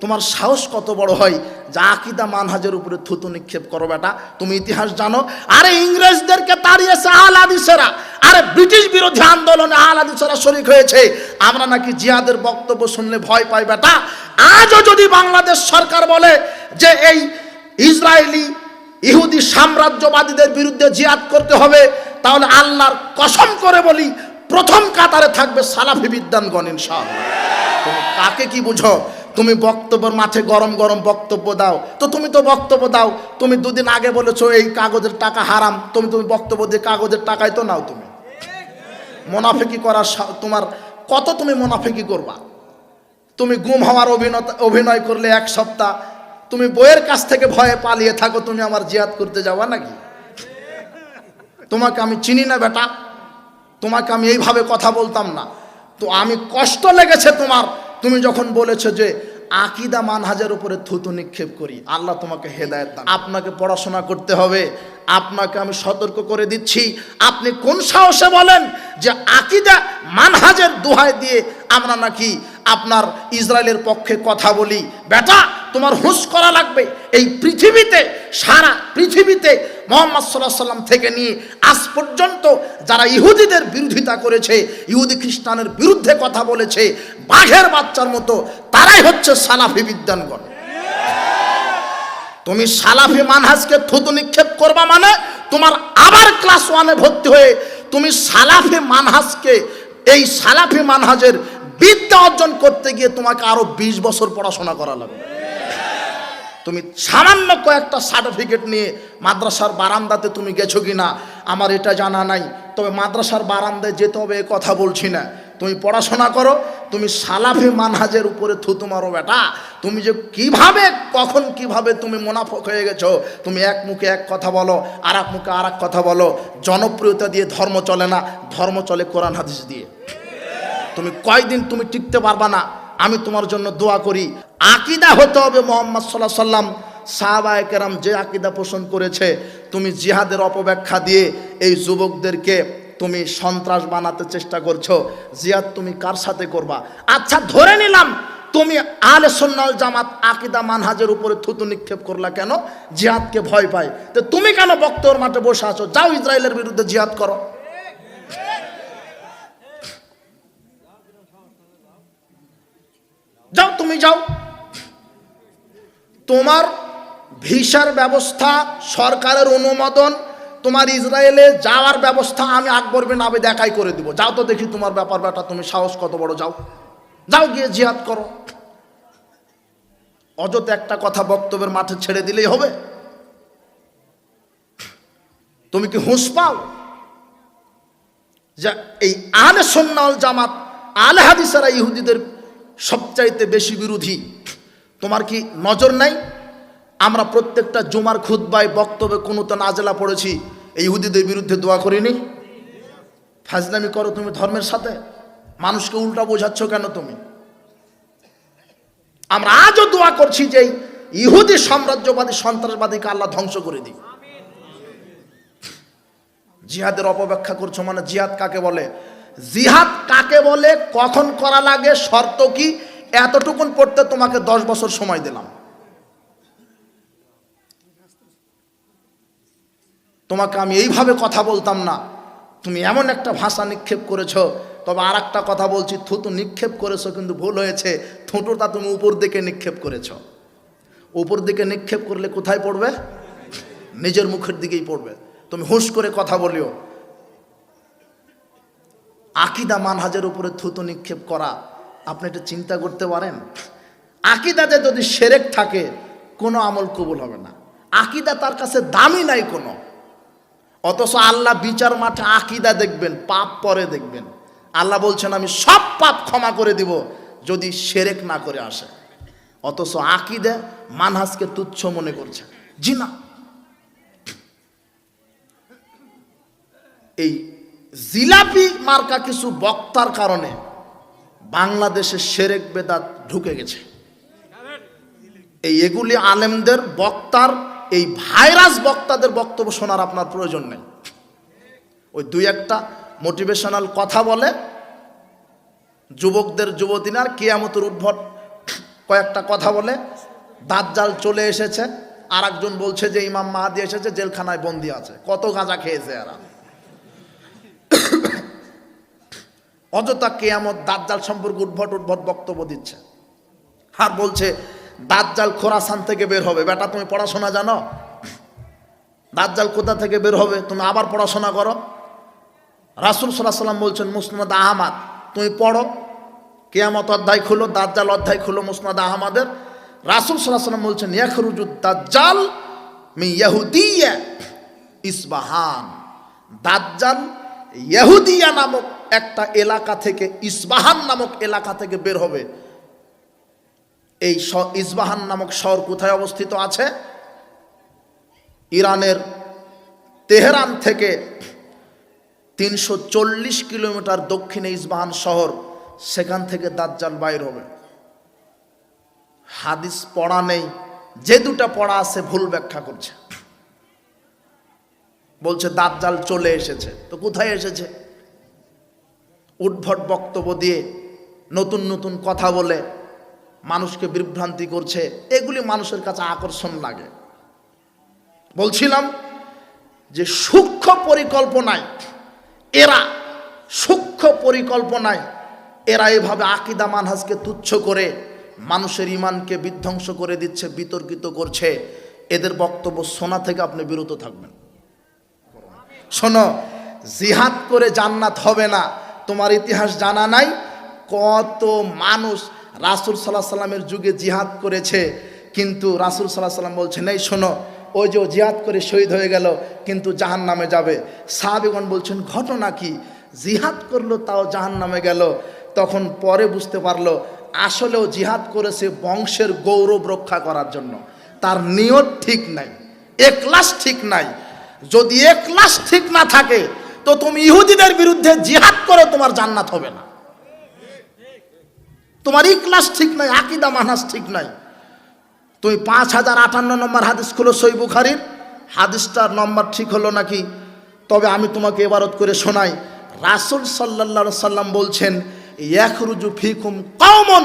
তোমার সাহস কত বড় হয়? যা আকিদা মানহাজের উপরে থুতু নিক্ষেপ করো বেটা। তুমি ইতিহাস জানো। আরে ইংরেজদেরকে তাড়িয়েছে আল আদিসেরা আরে ব্রিটিশ বিরোধী আন্দোলনে আল আদিসেরা শরিক হয়েছে। আমরা নাকি জিয়াদের বক্তব্য শুনলে ভয় পাই বেটা। আজও যদি বাংলাদেশ সরকার বলে যে এই ইসরায়েলি ইহুদি সাম্রাজ্যবাদীদের বিরুদ্ধে জিয়াদ করতে হবে, তাহলে আল্লাহর কসম করে বলি, প্রথম কাতারে থাকবে সালাফি বিদ্যানগণ তুমি কাকে কি বুঝো? তুমি বক্তব্যের মাঠে গরম গরম বক্তব্য দাও। তো তুমি তো বক্তব্য দাও। তুমি দুদিন আগে বলেছ এই কাগজের টাকা হারাম। তুমি তুমি বক্তব্য দিয়ে কাগজের টাকাই তো নাও তুমি। মোনাফেকি করার তোমার কত তুমি মোনাফেকি করবা? তুমি গুম হওয়ার অভিনয় অভিনয় করলে এক সপ্তাহ। তুমি বইয়ের কাছ থেকে ভয়ে পালিয়ে থাকো, তুমি আমার জিয়াদ করতে যাওয়া নাকি? তোমাকে আমি চিনি না বেটা। তোমাকে আমি এইভাবে কথা বলতাম না। তো আমি কষ্ট লেগেছে তোমার তুমি যখন বলেছ যে আকিদা মানহাজের উপরে থুতু নিক্ষেপ করি, আল্লাহ তোমাকে হেদায়ত দান। আপনাকে পড়াশোনা করতে হবে, আপনাকে আমি সতর্ক করে দিচ্ছি। আপনি কোন সাহসে বলেন যে আকিদা মানহাজের দোহায় দিয়ে আমরা নাকি আপনার ইসরায়েলের পক্ষে কথা বলি? বেটা তোমার হুঁশ করা লাগবে। এই পৃথিবীতে, সারা পৃথিবীতে মোহাম্মদ সাল্লাহ সাল্লাম থেকে নিয়ে আজ পর্যন্ত যারা ইহুদিদের বিরোধিতা করেছে, ইহুদি খ্রিস্টানের বিরুদ্ধে কথা বলেছে, বাঘের বাচ্চার মতো, তারাই হচ্ছে সালাফি বিদ্যানগণ তুমি সালাফি মানহাজকে থুতু নিক্ষেপ করবা মানে তোমার আবার ক্লাস ওয়ানে ভর্তি হয়ে তুমি সালাফি মানহাজকে, এই সালাফি মানহাজের বিদ্যা অর্জন করতে গিয়ে তোমাকে আরও বিশ বছর পড়াশোনা করা লাগবে। তুমি সামান্য কয়েকটা সার্টিফিকেট নিয়ে মাদ্রাসার বারান্দাতে তুমি গেছো কি না আমার এটা জানা নাই। তবে মাদ্রাসার বারান্দায় যেতে হবে কথা বলছি না। তুমি পড়াশোনা করো, তুমি সালাফি মানহাজের উপরে থুতু মারো বেটা। তুমি যে কীভাবে, কখন কীভাবে তুমি মুনাফক হয়ে গেছো, তুমি এক মুখে এক কথা বলো আর এক মুখে আর এক কথা বলো। জনপ্রিয়তা দিয়ে ধর্ম চলে না, ধর্ম চলে কোরআন হাদিস দিয়ে। তুমি কয়দিন তুমি টিকতে পারবা না আমি তোমার জন্য দোয়া করি। আকিদা হতে হবে মোহাম্মদ সাল্লাহ সাল্লাম সাহাবায় কেরাম যে আকিদা পোষণ করেছে, তুমি জিহাদের অপব্যাখ্যা দিয়ে এই যুবকদেরকে তুমি সন্ত্রাস বানাতে চেষ্টা করছ। জিয়াদ তুমি কার সাথে করবা? আচ্ছা ধরে নিলাম তুমি আলে সন্ন্যাল জামাত আকিদা মানহাজের উপরে থুতু নিক্ষেপ করলা কেন? জিহাদকে ভয় পায়। তো তুমি কেন বক্তব্যের মাঠে বসে আছো? যাও ইসরায়েলের বিরুদ্ধে জিহাদ করো। যাও, তুমি যাও। তোমার ভিসার ব্যবস্থা, সরকারের অনুমোদন, তোমার ইসরায়েলে যাওয়ার ব্যবস্থা আমি আকবর বিন আবে দেখাই করে দিব। যাও তো দেখি তোমার ব্যাপার ব্যাটা তুমি সাহস কত বড়, যাও। যাও গিয়ে জিহাদ করো। অযথা একটা কথা বক্তব্যের মাঠে ছেড়ে দিলেই হবে। তুমি কি হুঁশ পাও? যা এই আলে সন্ন্যাল জামাত আলে হাদিসারা ইহুদিদের সবচাইতে বেশি বিরোধী। তোমার কি নজর নাই? আমরা প্রত্যেকটা জুমার খুদ্বায় বক্তব্যে কোনো তো নাজেলা পড়েছি, এই ইহুদিদের বিরুদ্ধে দোয়া করিনি? ফাজলামি করো তুমি ধর্মের সাথে। মানুষকে উল্টা বোঝাচ্ছ কেন তুমি? আমরা আজও দোয়া করছি যে ইহুদি সাম্রাজ্যবাদী, সন্ত্রাসবাদীকে আল্লাহ ধ্বংস করে দিই জিহাদের অপব্যাখ্যা করছ মানে জিহাদ কাকে বলে? জিহাদ কাকে বলে, কখন করা লাগে, শর্ত কি, এতটুকুন পড়তে তোমাকে দশ বছর সময় দিলাম। তোমাকে আমি এইভাবে কথা বলতাম না। তুমি এমন একটা ভাষা নিক্ষেপ করেছ, তবে আর একটা কথা বলছি, থুতু নিক্ষেপ করেছ কিন্তু ভুল হয়েছে, থুতুটা তুমি উপর দিকে নিক্ষেপ করেছ। উপর দিকে নিক্ষেপ করলে কোথায় পড়বে? নিজের মুখের দিকেই পড়বে। তুমি হুঁশ করে কথা বলিও। আকিদা মানহাজের উপরে থুতু নিক্ষেপ করা, আপনি এটা চিন্তা করতে পারেন? আকিদাতে যদি সেরেক থাকে, কোনো আমল কবুল হবে না। আকিদা তার কাছে দামি নাই কোনো। অথচ আল্লাহ বিচার মাঠে আকিদা দেখবেন, পাপ পরে দেখবেন। আল্লাহ বলছেন, আমি সব পাপ ক্ষমা করে দিব, যদি সেরেক না করে আসে। অথচ আকিদা মানহাজকে তুচ্ছ মনে করছে। জি না এই জিলাপি মার্কা কিছু বক্তার কারণে বাংলাদেশে সেরেক বেদাত ঢুকে গেছে। এই এগুলি আলেমদের বক্তার, এই ভাইরাস বক্তাদের বক্তব্য শোনার আপনার প্রয়োজন নেই। ওই দুই একটা মোটিভেশনাল কথা বলে যুবকদের, যুবতীনার কেয়ামতের উদ্ভট কয়েকটা কথা বলে দাজ্জাল চলে এসেছে আর একজন বলছে যে ইমাম মাহাদি এসেছে, জেলখানায় বন্দি আছে। কত গাঁজা খেয়েছে এরা। অযথা কেয়ামত দাজ্জাল সম্পর্কে উদ্ভট উদ্ভট বক্তব্য দিচ্ছে। আর বলছে, দাজ্জাল খোরাসান থেকে বের হবে। বেটা, তুমি পড়াশোনা জানো? দাজ্জাল কোথা থেকে বের হবে? তুমি আবার পড়াশোনা করো? রাসুল সাল্লাহ সাল্লাম বলছেন, মুসনাদ আহমাদ, তুমি পড়ো। কেয়ামত অধ্যায় খুলো, দাজ্জাল অধ্যায় খুলো মুসনাদ আহমাদের। রাসুল সাল্লাহ সাল্লাম বলছেন ইয়াখরুজুদ দাজ্জাল মি ইয়াহুদিয়া ইসবাহান। দাজ্জাল ইহুদিয়া নামক একটা এলাকা থেকে ইসবাহান নামক এলাকা থেকে বের হবে। এই ইসবাহান নামক শহর কোথায় অবস্থিত আছে? ইরানের তেহরান থেকে তিনশো চল্লিশ কিলোমিটার দক্ষিণে ইসবাহান শহর, সেখান থেকে দাজ্জাল বাইর হবে। হাদিস পড়া নেই, যে দুটা পড়া আছে ভুল ব্যাখ্যা করছে। বলছে, দাজ্জাল চলে এসেছে। তো কোথায় এসেছে? উদ্ভট বক্তব্য দিয়ে নতুন নতুন কথা বলে মানুষকে বিভ্রান্তি করছে, এগুলি মানুষের কাছে আকর্ষণ লাগে। বলছিলাম যে সূক্ষ্ম পরিকল্পনায় এরা, সূক্ষ্ম পরিকল্পনায় এরা এভাবে আকিদা মানহাজকে তুচ্ছ করে মানুষের ইমানকে বিধ্বংস করে দিচ্ছে, বিতর্কিত করছে, এদের বক্তব্য শোনা থেকে আপনি বিরত থাকবেন। শোনো, জিহাদ করে জান্নাত হবে না তোমার ইতিহাস জানা নাই? কত মানুষ রাসুল সাল্লাহ সাল্লামের যুগে জিহাদ করেছে, কিন্তু রাসুল সাল্লাহ সাল্লাম বলছেন এই শোনো, ওই যে জিহাদ করে শহীদ হয়ে গেল, কিন্তু জাহান নামে যাবে। সাহাবিগণ বলছেন, ঘটনা কি? জিহাদ করল, তাও জাহান নামে গেল। তখন পরে বুঝতে পারল আসলেও জিহাদ করেছে বংশের গৌরব রক্ষা করার জন্য। তার নিয়ত ঠিক নাই একলাস ঠিক নাই। যদি একলাস ঠিক না থাকে তো তুমি ইহুদিদের বিরুদ্ধে জিহাদ করে, তোমার জান্নাত হবে না। তোমার ইকলাস ঠিক নাই, আকিদা মানাস ঠিক নাই। তুমি পাঁচ হাজার আটান্ন নম্বর হাদিস খুলো সই বুখারির। হাদিসটার নম্বর ঠিক হলো নাকি? তবে আমি তোমাকে এবারত করে শোনাই। রাসুল সাল্লা সাল্লাম বলছেন, ইয়াখরুজু ফিকুম কমন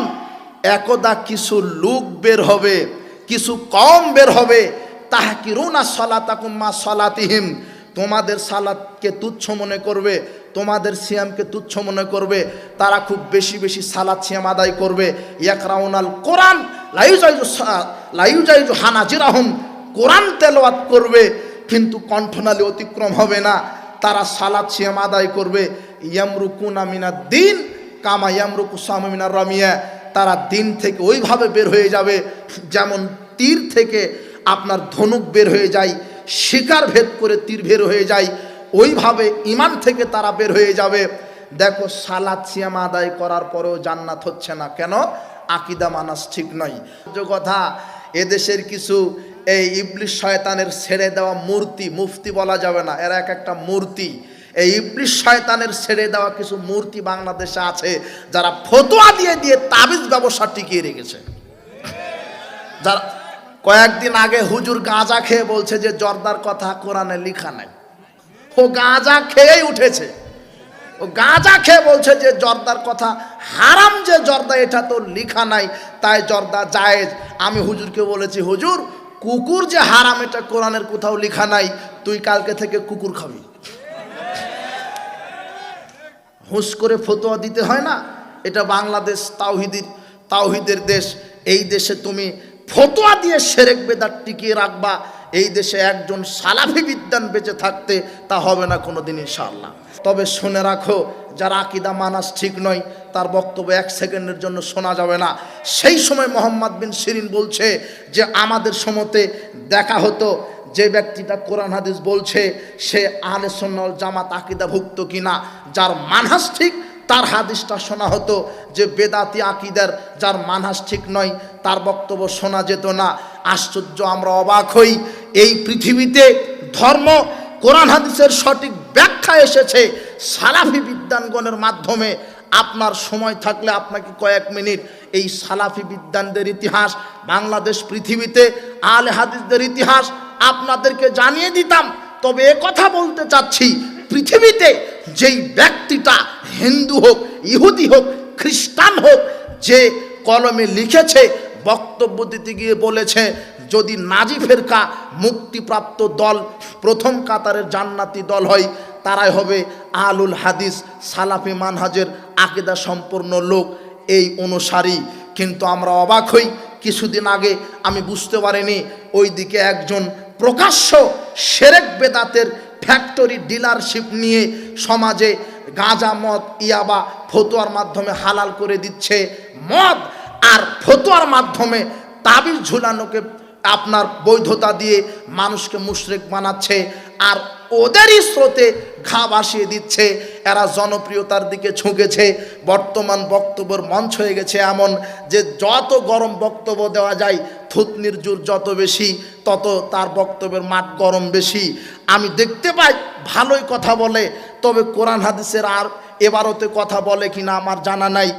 একদা কিছু লোক বের হবে, কিছু কম বের হবে। তাহা কি রুনা সলাতাকুম মা সলাতিহিম। তোমাদের সালাদকে তুচ্ছ মনে করবে, তোমাদের সিয়ামকে তুচ্ছ মনে করবে, তারা খুব বেশি বেশি সালাদ সিয়াম আদায় করবে। ইয়াকরাউনাল কোরআন লাইউজাইজু লাইউজাইজু হানাজিরাহুম, কোরআন তেলাওয়াত করবে, কিন্তু কণ্ঠনালী অতিক্রম হবে না। তারা সালাদ সিয়াম আদায় করবে। ইয়ামরুকুনা মিনা দিন, কামা ইয়ামরুকু সামিনা রমিয়া। তারা দিন থেকে ওইভাবে বের হয়ে যাবে, যেমন তীর থেকে আপনার ধনুক বের হয়ে যায়। শিকার ভেদ করে তীর বের হয়ে যায়। ওইভাবে ইমান থেকে তারা বের হয়ে যাবে। দেখো সালাদ সিয়াম আদায় করার পরেও জান্নাত হচ্ছে না। কেন? আকিদা মানাস ঠিক নয়। যে কথা, এদেশের কিছু এই ইবলিশ শয়তানের ছেড়ে দেওয়া মূর্তি, মুফতি বলা যাবে না। এরা এক একটা মূর্তি। এই ইবলিশ শয়তানের ছেড়ে দেওয়া কিছু মূর্তি বাংলাদেশে আছে, যারা ফতোয়া দিয়ে দিয়ে তাবিজ ব্যবসা টিকিয়ে রেখেছে। যারা কয়েকদিন আগে হুজুর গাঁজা খেয়ে বলছে যে জর্দার কথা কোরআনে লিখা নাই। ও গাঁজা খেয়েই উঠেছে। ও গাঁজা খেয়ে বলছে যে জর্দার কথা হারাম যে জর্দা, এটা তো লিখা নাই, তাই জর্দা জায়েজ। আমি হুজুরকে বলেছি, হুজুর, কুকুর যে হারাম, এটা কোরআনের কোথাও লিখা নাই, তুই কালকে থেকে কুকুর খাবি। হুঁশ করে ফতোয়া দিতে হয় না? এটা বাংলাদেশ তাওহিদের তাওহিদের দেশ। এই দেশে তুমি ফতোয়া দিয়ে সেরেক বেদার টিকিয়ে রাখবা। এই দেশে একজন সালাফি বিদ্যান বেঁচে থাকতে তা হবে না কোনো দিন ইনশাআল্লাহ। তবে শুনে রাখো, যার আকিদা মানাস ঠিক নয়, তার বক্তব্য এক সেকেন্ডের জন্য শোনা যাবে না। সেই সময় মোহাম্মদ বিন শিরিন বলছে যে, আমাদের সমতে দেখা হতো যে ব্যক্তিটা কোরআন হাদিস বলছে, সে আহলে সন্ন্যাল জামাত আকিদাভুক্ত কিনা, যার মানহাস ঠিক তার হাদিসটা শোনা হতো যে বেদাতি আকিদার, যার মানহাস ঠিক নয়, তার বক্তব্য শোনা যেত না। আশ্চর্য, আমরা অবাক হই। এই পৃথিবীতে ধর্ম কোরআন হাদিসের সঠিক ব্যাখ্যা এসেছে সালাফি বিদ্যানগণের মাধ্যমে। আপনার সময় থাকলে আপনাকে কয়েক মিনিট। এই সালাফি বিদ্যানদের ইতিহাস, বাংলাদেশ পৃথিবীতে আলে হাদিসদের ইতিহাস, আপনাদেরকে জানিয়ে দিতাম। তবে কথা বলতে চাচ্ছি, পৃথিবীতে যেই ব্যক্তিটা হিন্দু হোক, ইহুদি হোক, খ্রিস্টান হোক, যে কলমে লিখেছে, বক্তব্য দিতে গিয়ে বলেছে, যদি নাজি ফেরকা মুক্তিপ্রাপ্ত দল, প্রথম কাতারের জান্নাতি দল হয়, তারাই হবে আলুল হাদিস, সালাফি মানহাজের আকিদা সম্পূর্ণ লোক এই অনুসারী। কিন্তু আমরা অবাক হই, কিছুদিন আগে আমি বুঝতে পারিনি, ওইদিকে একজন প্রকাশ্য সেরেক বেদাতের ফ্যাক্টরি ডিলারশিপ নিয়ে সমাজে গাঁজা মদ, ইয়াবা ফতুয়ার মাধ্যমে হালাল করে দিচ্ছে মদ। আর ফতুয়ার মাধ্যমে তাবিজ ঝুলানোকে আপনার বৈধতা দিয়ে মানুষকে মুশরেক বানাচ্ছে আর ওদেরই স্রোতে ঘা ভাসিয়ে দিচ্ছে। এরা জনপ্রিয়তার দিকে ঝুঁকেছে বর্তমান বক্তব্যের মঞ্চ হয়ে গেছে এমন যে যত গরম বক্তব্য দেওয়া যায় থুতনির জোর যত বেশি, তত তার বক্তব্যের মাঠ গরম বেশি। আমি দেখতে পাই ভালোই কথা বলে, তবে কোরআন হাদিসের আর এবারতে কথা বলে কিনা আমার জানা নাই।